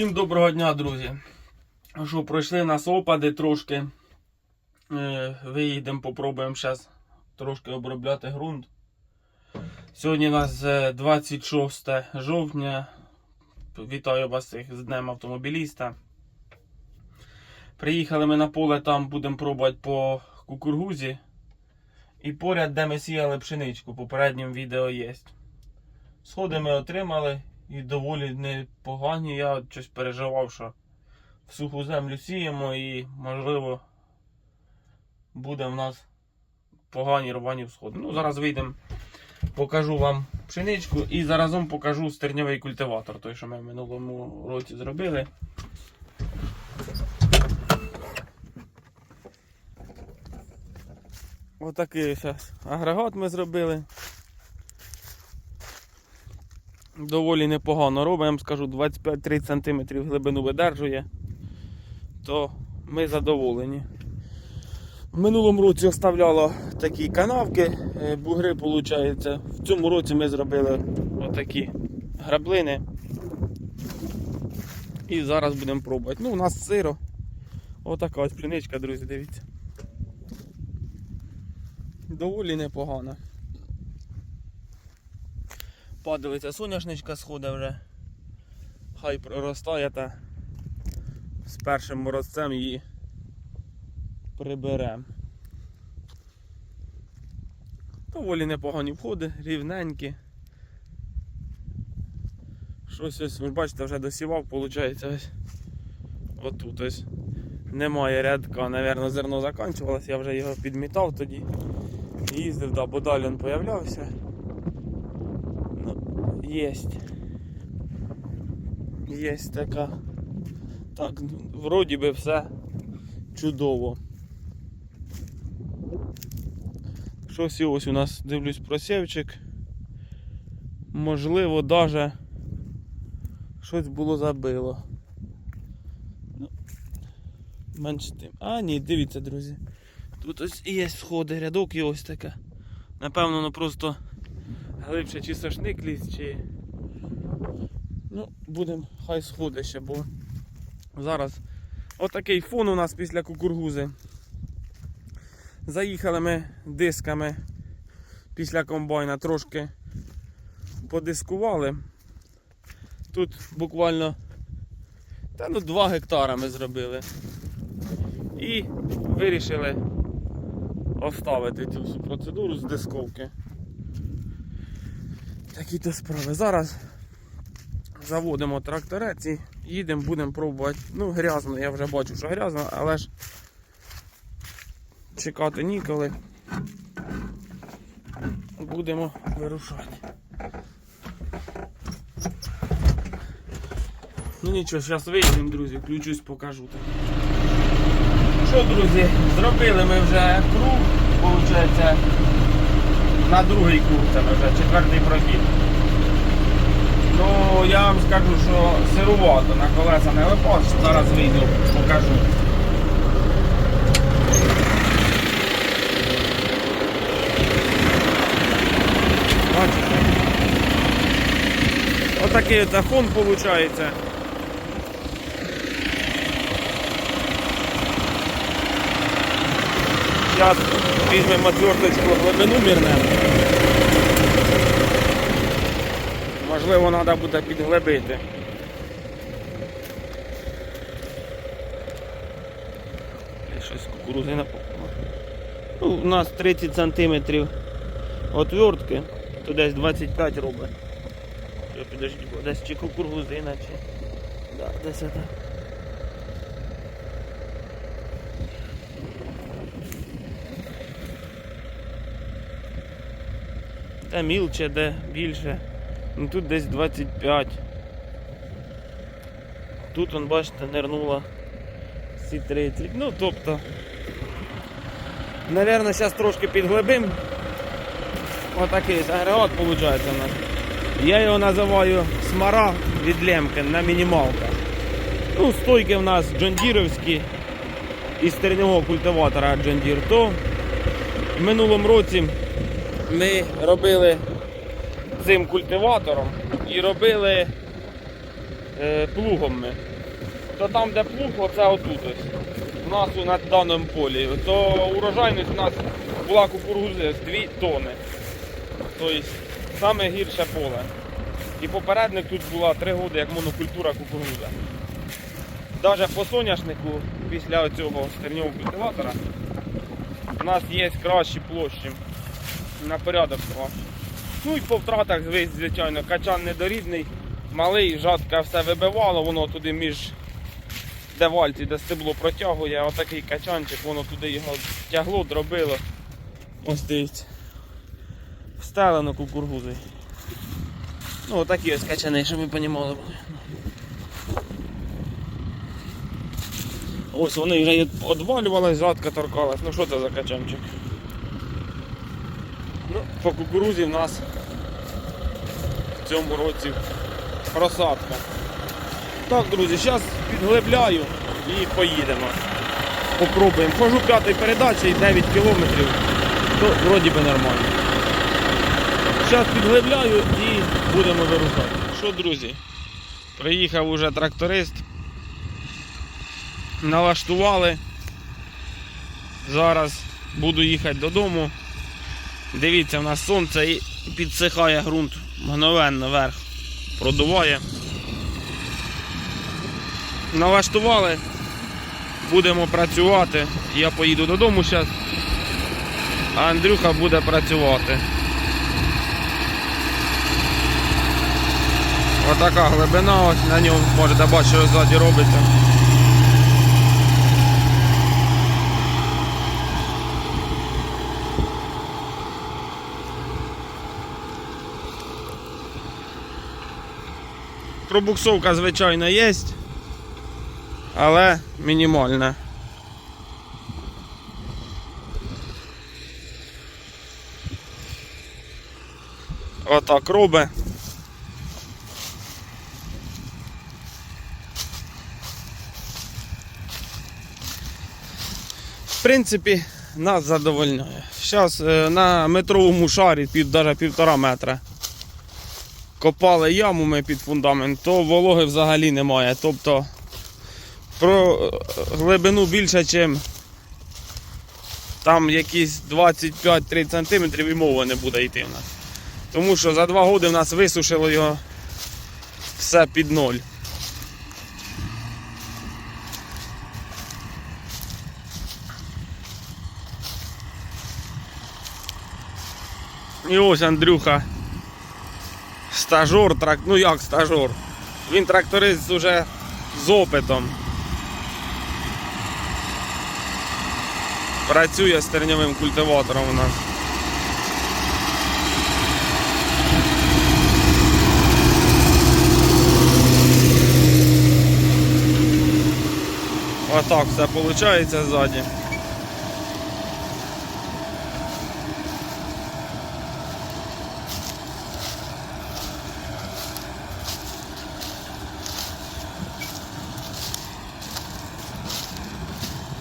Всім доброго дня, друзі. Що, пройшли нас опади трошки. Е, Виїдемо, попробуємо зараз трошки обробляти ґрунт. Сьогодні у нас е, 26 жовтня. Вітаю вас з Днем автомобіліста. Приїхали ми на поле, там будемо пробувати по кукургузі. І поряд, де ми сіяли пшеничку, попередньому відео є. Сходи ми отримали і доволі непогані. Я щось переживав, що в суху землю сіємо і, можливо, буде в нас погані рвані всходи. Ну, зараз вийдемо, покажу вам пшеничку і заразом покажу стерньовий культиватор, той, що ми в минулому році зробили. Отакий зараз агрегат ми зробили. Доволі непогано робить, я вам скажу 25-30 см глибину видержує, то ми задоволені. В минулому році оставляло такі канавки, е, бугри, виходить. В цьому році ми зробили отакі граблини. І зараз будемо пробувати. Ну, у нас сиро. Отака ось пшеничка, друзі, дивіться. Доволі непогана. Падалиця соняшничка сходить вже. Хай проростає та з першим морозцем її приберемо. Доволі непогані входи, рівненькі. Щось ось, ви бачите, вже досівав, виходить ось отут ось. Немає рядка, напевно, зерно закінчувалось, я вже його підмітав тоді. Їздив, да, бо далі він появлявся. Єсть. Єсть така. Так, вроді би все чудово. Щось і ось у нас дивлюсь просівчик. Можливо, даже щось було забило. Ну, менш з тим. А, ні, дивіться, друзі. Тут ось є сходи, рядок і ось таке. Напевно, ну просто глибше чи сошник ліс, чи. Ну, будемо хай сходи ще, бо зараз отакий фон у нас після кукургузи. Заїхали ми дисками після комбайна трошки подискували. Тут буквально та ну 2 гектара ми зробили. І вирішили оставити цю всю процедуру з дисковки. Такі то справи. Зараз заводимо тракторець і їдемо, будемо пробувати. Ну, грязно, я вже бачу, що грязно, але ж чекати ніколи. Будемо вирушати. Ну нічого, зараз вийдемо, друзі, включусь, покажу. Що, друзі, зробили ми вже круг, виходить, на другий круг, це вже четвертий прохід. Ну, я вам скажу, що сирувато на колеса не випав, зараз вийду, покажу. Бачите? Отакий от фон виходить. Зараз візьмемо отверточку глибину мірнемо. Можливо, треба буде підглибити. Щось кукурузи напопало. Ну, у нас 30 см отвертки, то десь 25 робить. Бо десь чи кукурузина, чи. Да, десь це. Де мілче, де більше. Ну тут десь 25. Тут он, бачите, нирнула ці 30. Ну тобто. Наверно, зараз трошки підглибим. Отакий агрегат виходить у нас. Я його називаю смара від Лемкен на мінімалках. Ну, стойки в нас джондіровські із стернього культиватора Deere. То в минулому році ми робили цим культиватором і робили е, плугом ми. То там, де плуг, оце отут. У нас на даному полі. То урожайність у нас була кукурузи 2 тони. Тобто саме гірше поле. І попередник тут була 3 роки як монокультура кукурудза. Навіть по соняшнику після цього стернього культиватора у нас є кращі площі на порядок краще. Ну і по втратах, звичайно, качан недорідний, малий, жатка все вибивало, воно туди між де вальці, де стебло протягує, отакий качанчик, воно туди його тягло, дробило. Ось дивіться. Встелено кукургузи. Ну, отакі ось качани, щоб ви розуміли. Ось вони вже відвалювалися, жатка торкалась. Ну що це за качанчик? Ну, по кукурузі в нас в цьому році просадка. Так, друзі, зараз підглибляю і поїдемо. Попробуємо. Хожу п'ятої передачі і 9 кілометрів, то вроді би нормально. Зараз підглибляю і будемо вирушати. Що, друзі? Приїхав уже тракторист. Налаштували. Зараз буду їхати додому. Дивіться, в нас сонце і підсихає ґрунт мгновенно вверх. Продуває. Налаштували. Будемо працювати. Я поїду додому зараз. А Андрюха буде працювати. Отака глибина, ось на ньому можете бачити, що ззаді робиться. Пробуксовка, звичайно, є, але мінімальна. Отак робить. В принципі, нас задовольняє. Зараз на метровому шарі під навіть півтора метра копали яму ми під фундамент, то вологи взагалі немає. Тобто про глибину більше, ніж там якісь 25-30 см і мова не буде йти в нас. Тому що за два роки в нас висушило його все під ноль. І ось Андрюха стажор, трак... ну як стажор. Він тракторист уже з опитом. Працює стерньовим культиватором у нас. Отак все виходить ззаді.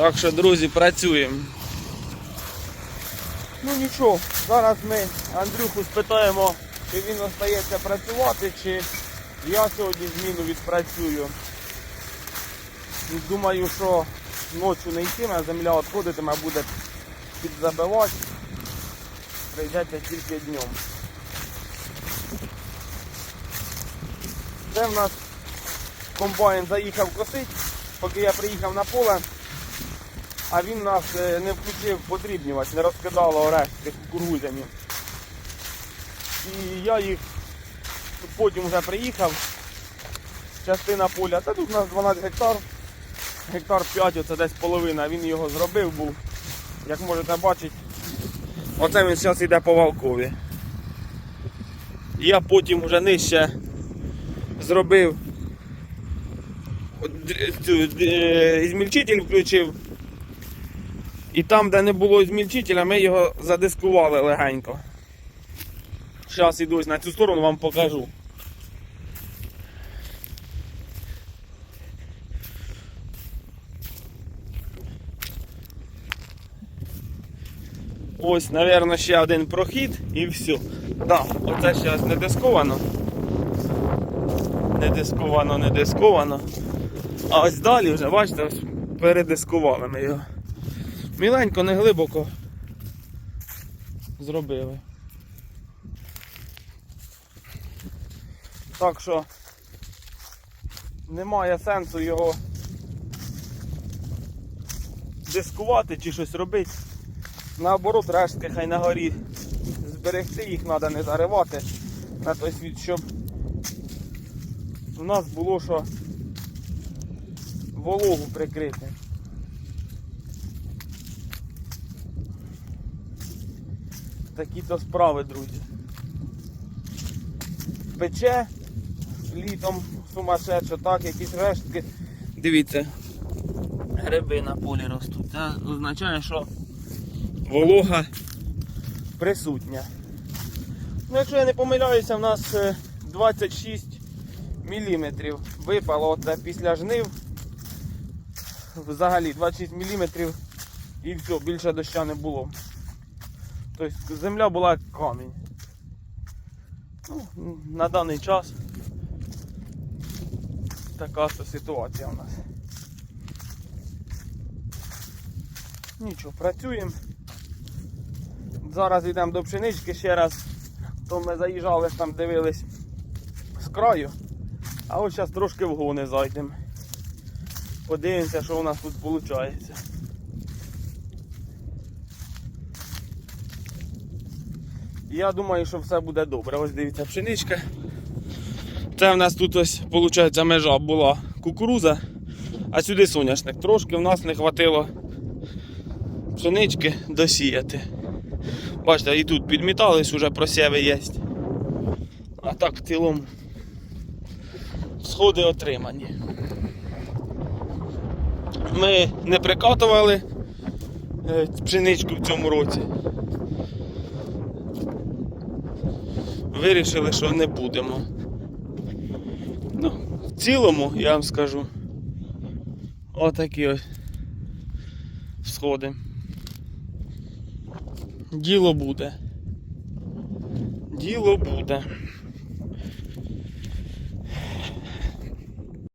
Так що, друзі, працюємо. Ну нічого, зараз ми Андрюху спитаємо, чи він остається працювати, чи я сьогодні зміну відпрацюю. І Думаю, що ночі не йтиме, земля відходитиме, буде підзабивати. Прийдеться тільки днем. Це в нас комбайн заїхав косить, поки я приїхав на поле. А він нас е, не включив подрібнювач, не розкидало орешки кукурудзями. І я їх потім вже приїхав. Частина поля, та тут у нас 12 гектар. Гектар 5, це десь половина, він його зробив був. Як можете бачити, оце він зараз йде по валкові. Я потім вже нижче зробив е, змільчитель включив. І там, де не було змільчителя, ми його задискували легенько. Зараз іду на цю сторону вам покажу. Ось, напевно, ще один прохід і все. Да, оце зараз не дисковано. не дисковано, не дисковано. А ось далі вже, бачите, передискували ми його. Міленько, не глибоко зробили. Так що немає сенсу його дискувати чи щось робити. Наоборот, рештки хай на горі зберегти, їх треба не заривати на той світ, щоб у нас було що вологу прикрити. Такі то справи, друзі. Пече літом сумасшедше, так, якісь рештки. Дивіться, гриби на полі ростуть. Це означає, що волога присутня. Ну, якщо я не помиляюся, в нас е, 26 мм випало оце після жнив. Взагалі 26 мм і все, більше доща не було. Тобто земля була як камінь. Ну, на даний час така то ситуація у нас. Нічого, працюємо. Зараз йдемо до пшенички ще раз. То ми заїжджали, там дивились з краю. А ось зараз трошки вгони зайдемо. Подивимося, що у нас тут виходить. Я думаю, що все буде добре. Ось дивіться, пшеничка. Це в нас тут ось, виходить, межа була кукуруза, а сюди соняшник. Трошки в нас не хватило пшенички досіяти. Бачите, і тут підмітались, уже просєви є. А так в цілому сходи отримані. Ми не прикатували е, пшеничку в цьому році. Вирішили, що не будемо. Ну, в цілому, я вам скажу, отакі ось сходи. Діло буде. Діло буде.